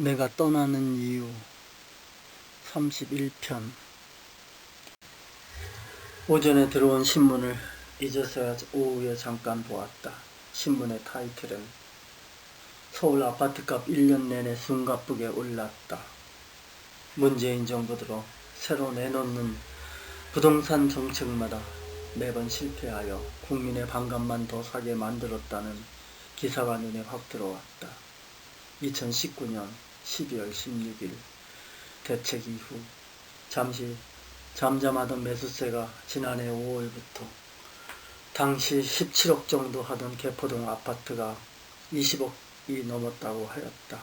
내가 떠나는 이유 31편 오전에 들어온 신문을 이제서야 오후에 잠깐 보았다. 신문의 타이틀은 서울 아파트값 1년 내내 숨가쁘게 올랐다. 문재인 정부 들어 새로 내놓는 부동산 정책마다 매번 실패하여 국민의 반감만 더 사게 만들었다는 기사가 눈에 확 들어왔다. 2019년 12월 16일 대책 이후 잠시 잠잠하던 매수세가 지난해 5월부터 당시 17억 정도 하던 개포동 아파트가 20억이 넘었다고 하였다.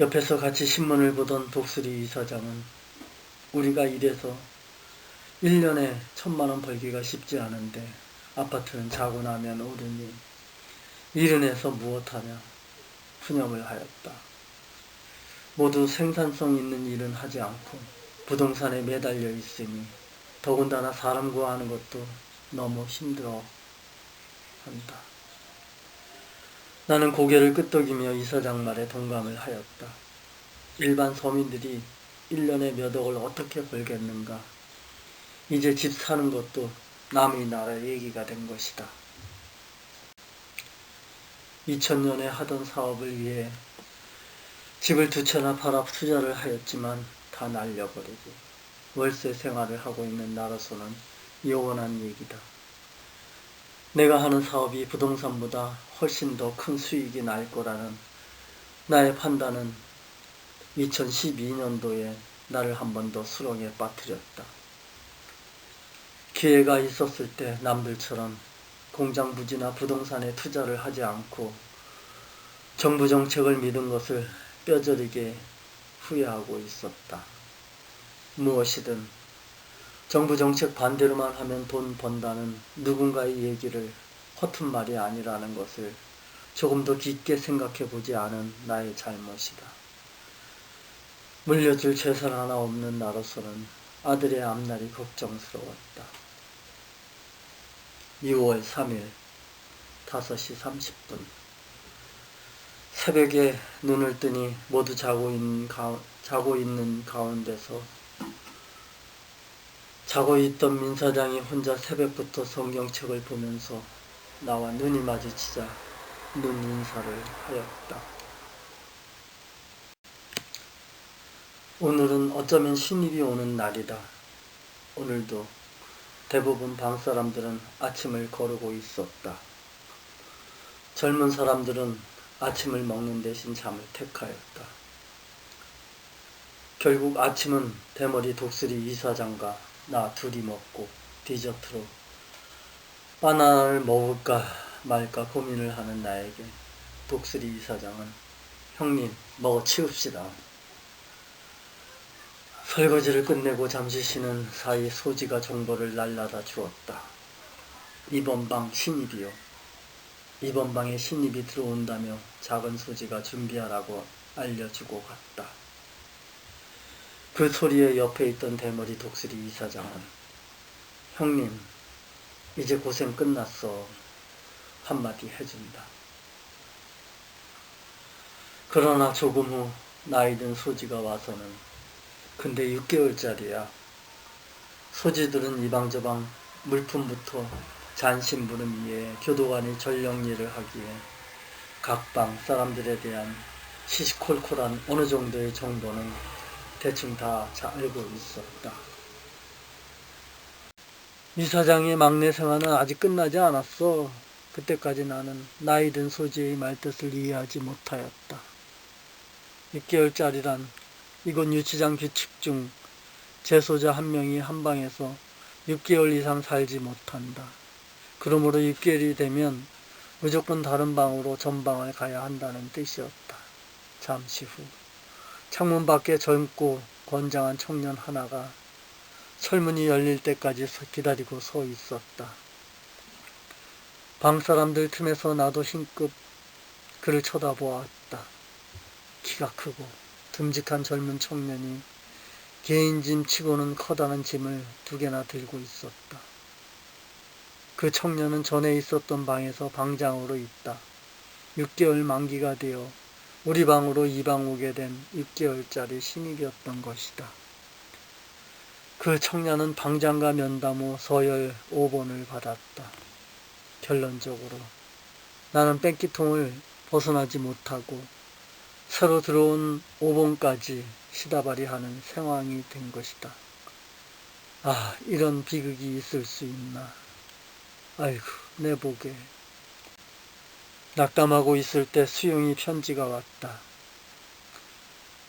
옆에서 같이 신문을 보던 독수리 이사장은 우리가 이래서 1년에 천만 원 벌기가 쉽지 않은데 아파트는 자고 나면 오르니 일은 해서 무엇하냐 푸념을 하였다. 모두 생산성 있는 일은 하지 않고 부동산에 매달려 있으니 더군다나 사람 구하는 것도 너무 힘들어 한다. 나는 고개를 끄덕이며 이사장 말에 동감을 하였다. 일반 서민들이 1년에 몇 억을 어떻게 벌겠는가. 이제 집 사는 것도 남의 나라 얘기가 된 것이다. 2000년에 하던 사업을 위해 집을 두 채나 팔아 투자를 하였지만 다 날려버리고 월세 생활을 하고 있는 나로서는 요원한 얘기다. 내가 하는 사업이 부동산보다 훨씬 더 큰 수익이 날 거라는 나의 판단은 2012년도에 나를 한 번 더 수렁에 빠뜨렸다. 기회가 있었을 때 남들처럼 공장 부지나 부동산에 투자를 하지 않고 정부 정책을 믿은 것을 뼈저리게 후회하고 있었다. 무엇이든 정부 정책 반대로만 하면 돈 번다는 누군가의 얘기를 허튼 말이 아니라는 것을 조금 더 깊게 생각해 보지 않은 나의 잘못이다. 물려줄 재산 하나 없는 나로서는 아들의 앞날이 걱정스러웠다. 6월 3일 5시 30분 새벽에 눈을 뜨니 모두 자고 있는, 가, 자고 있는 가운데서 자고 있던 민 사장이 혼자 새벽부터 성경책을 보면서 나와 눈이 마주치자 눈 인사를 하였다. 오늘은 어쩌면 신입이 오는 날이다. 오늘도 대부분 방 사람들은 아침을 거르고 있었다. 젊은 사람들은 아침을 먹는 대신 잠을 택하였다. 결국 아침은 대머리 독수리 이사장과 나 둘이 먹고 디저트로 바나나를 먹을까 말까 고민을 하는 나에게 독수리 이사장은 형님 먹어 치웁시다. 설거지를 끝내고 잠시 쉬는 사이 소지가 정보를 날라다 주었다. 이번 방 신입이요. 이번 방에 신입이 들어온다며 작은 소지가 준비하라고 알려주고 갔다. 그 소리에 옆에 있던 대머리 독수리 이사장은 형님 이제 고생 끝났어 한마디 해준다. 그러나 조금 후 나이 든 소지가 와서는 근데 6개월짜리야. 소지들은 이방저방 물품부터 잔심부름 위에 교도관이 전령일을 하기에 각 방 사람들에 대한 시시콜콜한 어느 정도의 정보는 대충 다 잘 알고 있었다. 이사장의 막내 생활은 아직 끝나지 않았어. 그때까지 나는 나이 든 소지의 말뜻을 이해하지 못하였다. 6개월짜리란 이곳 유치장 규칙 중 재소자 한 명이 한 방에서 6개월 이상 살지 못한다. 그러므로 6개월이 되면 무조건 다른 방으로 전방을 가야 한다는 뜻이었다. 잠시 후 창문 밖에 젊고 건장한 청년 하나가 철문이 열릴 때까지 기다리고 서 있었다. 방 사람들 틈에서 나도 싱급 그를 쳐다보았다. 키가 크고 듬직한 젊은 청년이 개인 짐 치고는 커다란 짐을 두 개나 들고 있었다. 그 청년은 전에 있었던 방에서 방장으로 있다. 6개월 만기가 되어 우리 방으로 이 방 오게 된 6개월짜리 신입이었던 것이다. 그 청년은 방장과 면담 후 서열 5번을 받았다. 결론적으로 나는 뺑기통을 벗어나지 못하고 새로 들어온 5번까지 시다발이 하는 상황이 된 것이다. 아, 이런 비극이 있을 수 있나. 아이고, 내 복에. 낙담하고 있을 때 수영이 편지가 왔다.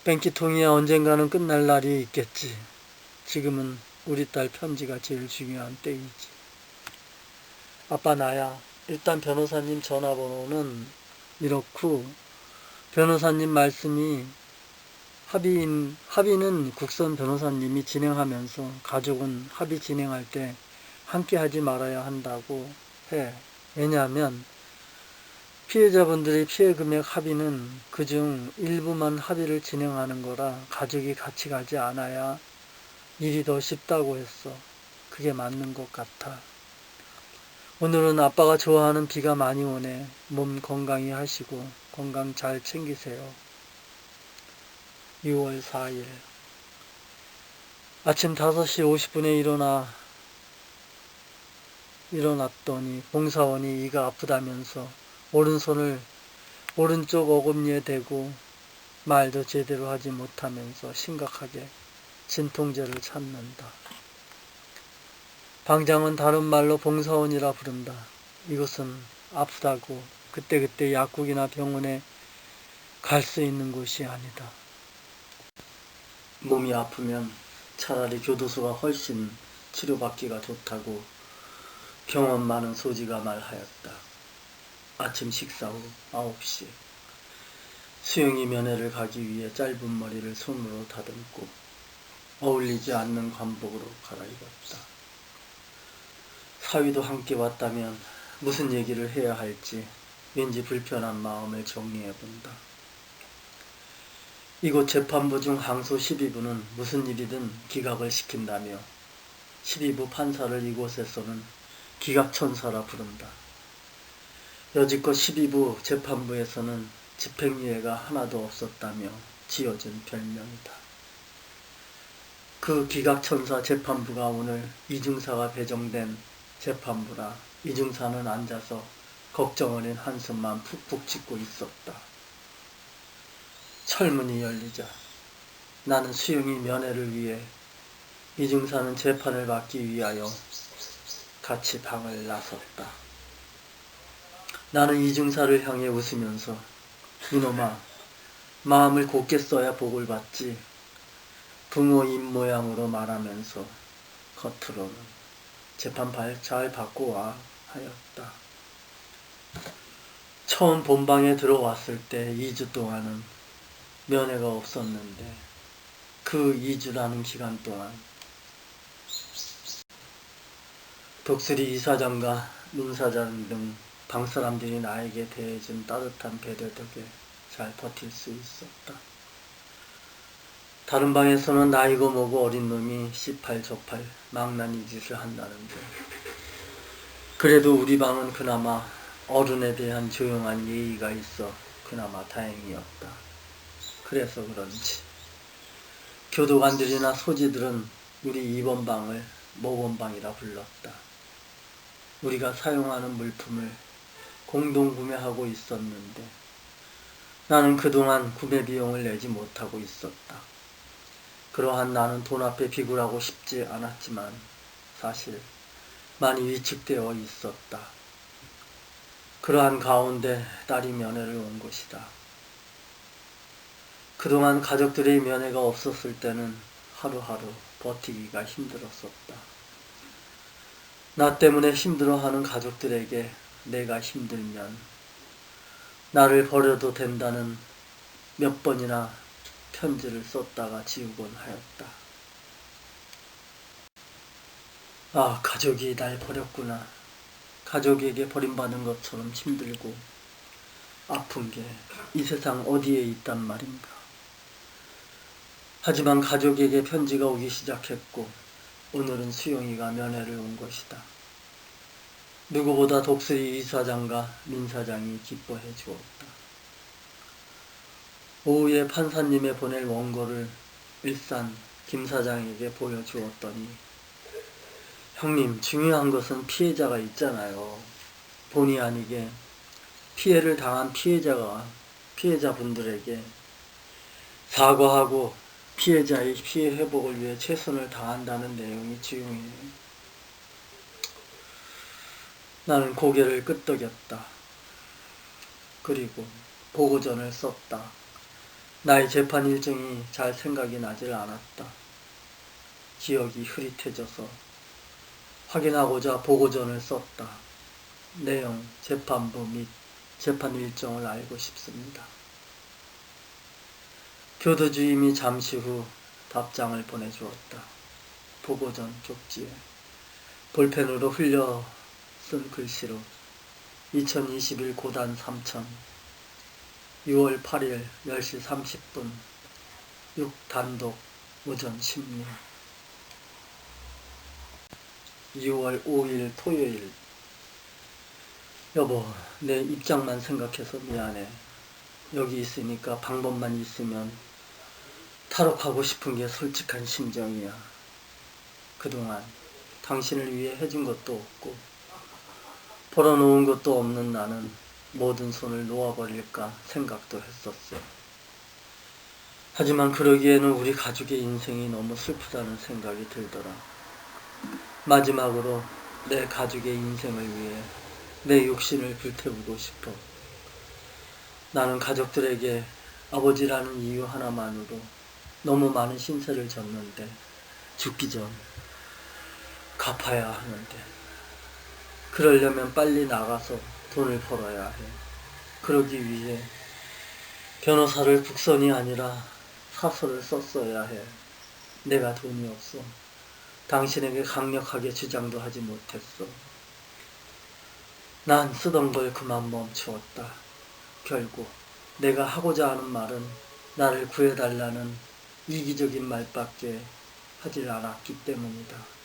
뺑기통이 언젠가는 끝날 날이 있겠지. 지금은 우리 딸 편지가 제일 중요한 때이지. 아빠 나야. 일단 변호사님 전화번호는 이렇고 변호사님 말씀이 합의인 합의는 국선 변호사님이 진행하면서 가족은 합의 진행할 때 함께 하지 말아야 한다고 해. 왜냐하면 피해자분들의 피해 금액 합의는 그중 일부만 합의를 진행하는 거라 가족이 같이 가지 않아야 일이 더 쉽다고 했어. 그게 맞는 것 같아. 오늘은 아빠가 좋아하는 비가 많이 오네. 몸 건강히 하시고 건강 잘 챙기세요. 6월 4일 아침 5시 50분에 일어나 일어났더니 봉사원이 이가 아프다면서 오른손을 오른쪽 어금니에 대고 말도 제대로 하지 못하면서 심각하게 진통제를 찾는다. 방장은 다른 말로 봉사원이라 부른다. 이것은 아프다고 그때그때 약국이나 병원에 갈 수 있는 곳이 아니다. 몸이 아프면 차라리 교도소가 훨씬 치료받기가 좋다고 병원 많은 소지가 말하였다. 아침 식사 후 9시 수영이 면회를 가기 위해 짧은 머리를 손으로 다듬고 어울리지 않는 관복으로 갈아입었다. 사위도 함께 왔다면 무슨 얘기를 해야 할지 왠지 불편한 마음을 정리해 본다. 이곳 재판부 중 항소 12부는 무슨 일이든 기각을 시킨다며 12부 판사를 이곳에서는 기각천사라 부른다. 여지껏 12부 재판부에서는 집행유예가 하나도 없었다며 지어진 별명이다. 그 기각천사 재판부가 오늘 이중사가 배정된 재판부라 이중사는 앉아서 걱정 어린 한숨만 푹푹 짓고 있었다. 철문이 열리자 나는 수영이 면회를 위해 이중사는 재판을 받기 위하여 같이 방을 나섰다. 나는 이중사를 향해 웃으면서 이놈아 마음을 곱게 써야 복을 받지 부모 입 모양으로 말하면서 겉으로는 재판 잘 받고 와 하였다. 처음 본방에 들어왔을 때 2주 동안은 면회가 없었는데 그 2주라는 기간 동안 독수리 이사장과 민사장 등 방 사람들이 나에게 대해준 따뜻한 배려 덕에 잘 버틸 수 있었다. 다른 방에서는 나이고 뭐고 어린 놈이 씨팔저팔 망나니 짓을 한다는데 그래도 우리 방은 그나마 어른에 대한 조용한 예의가 있어 그나마 다행이었다. 그래서 그런지 교도관들이나 소지들은 우리 2번 방을 모범방이라 불렀다. 우리가 사용하는 물품을 공동 구매하고 있었는데 나는 그동안 구매 비용을 내지 못하고 있었다. 그러한 나는 돈 앞에 비굴하고 싶지 않았지만 사실 많이 위축되어 있었다. 그러한 가운데 딸이 면회를 온 것이다. 그동안 가족들의 면회가 없었을 때는 하루하루 버티기가 힘들었었다. 나 때문에 힘들어하는 가족들에게 내가 힘들면 나를 버려도 된다는 몇 번이나 편지를 썼다가 지우곤 하였다. 아, 가족이 날 버렸구나. 가족에게 버림받은 것처럼 힘들고 아픈 게 이 세상 어디에 있단 말인가. 하지만 가족에게 편지가 오기 시작했고 오늘은 수영이가 면회를 온 것이다. 누구보다 독수리 이사장과 민 사장이 기뻐해 주었다. 오후에 판사님의 보낼 원고를 일산 김 사장에게 보여주었더니 형님 중요한 것은 피해자가 있잖아요. 본의 아니게 피해를 당한 피해자가 피해자분들에게 사과하고 피해자의 피해 회복을 위해 최선을 다한다는 내용이 중요해요. 나는 고개를 끄덕였다. 그리고 보고전을 썼다. 나의 재판 일정이 잘 생각이 나질 않았다. 기억이 흐릿해져서 확인하고자 보고전을 썼다. 내용, 재판부 및 재판 일정을 알고 싶습니다. 교도 주임이 잠시 후 답장을 보내주었다. 보고전 쪽지에 볼펜으로 흘려 쓴 글씨로 2021 고단 3천 6월 8일 10시 30분 6단독 오전 심 리 2월 5일 토요일 여보 내 입장만 생각해서 미안해 여기 있으니까 방법만 있으면 탈옥하고 싶은 게 솔직한 심정이야 그동안 당신을 위해 해준 것도 없고 벌어놓은 것도 없는 나는 모든 손을 놓아버릴까 생각도 했었어. 하지만 그러기에는 우리 가족의 인생이 너무 슬프다는 생각이 들더라. 마지막으로 내 가족의 인생을 위해 내 육신을 불태우고 싶어. 나는 가족들에게 아버지라는 이유 하나만으로 너무 많은 신세를 졌는데 죽기 전 갚아야 하는데 그러려면 빨리 나가서 돈을 벌어야 해. 그러기 위해 변호사를 국선이 아니라 사설을 썼어야 해. 내가 돈이 없어. 당신에게 강력하게 주장도 하지 못했어. 난 쓰던 걸 그만 멈추었다. 결국 내가 하고자 하는 말은 나를 구해달라는 이기적인 말밖에 하질 않았기 때문이다.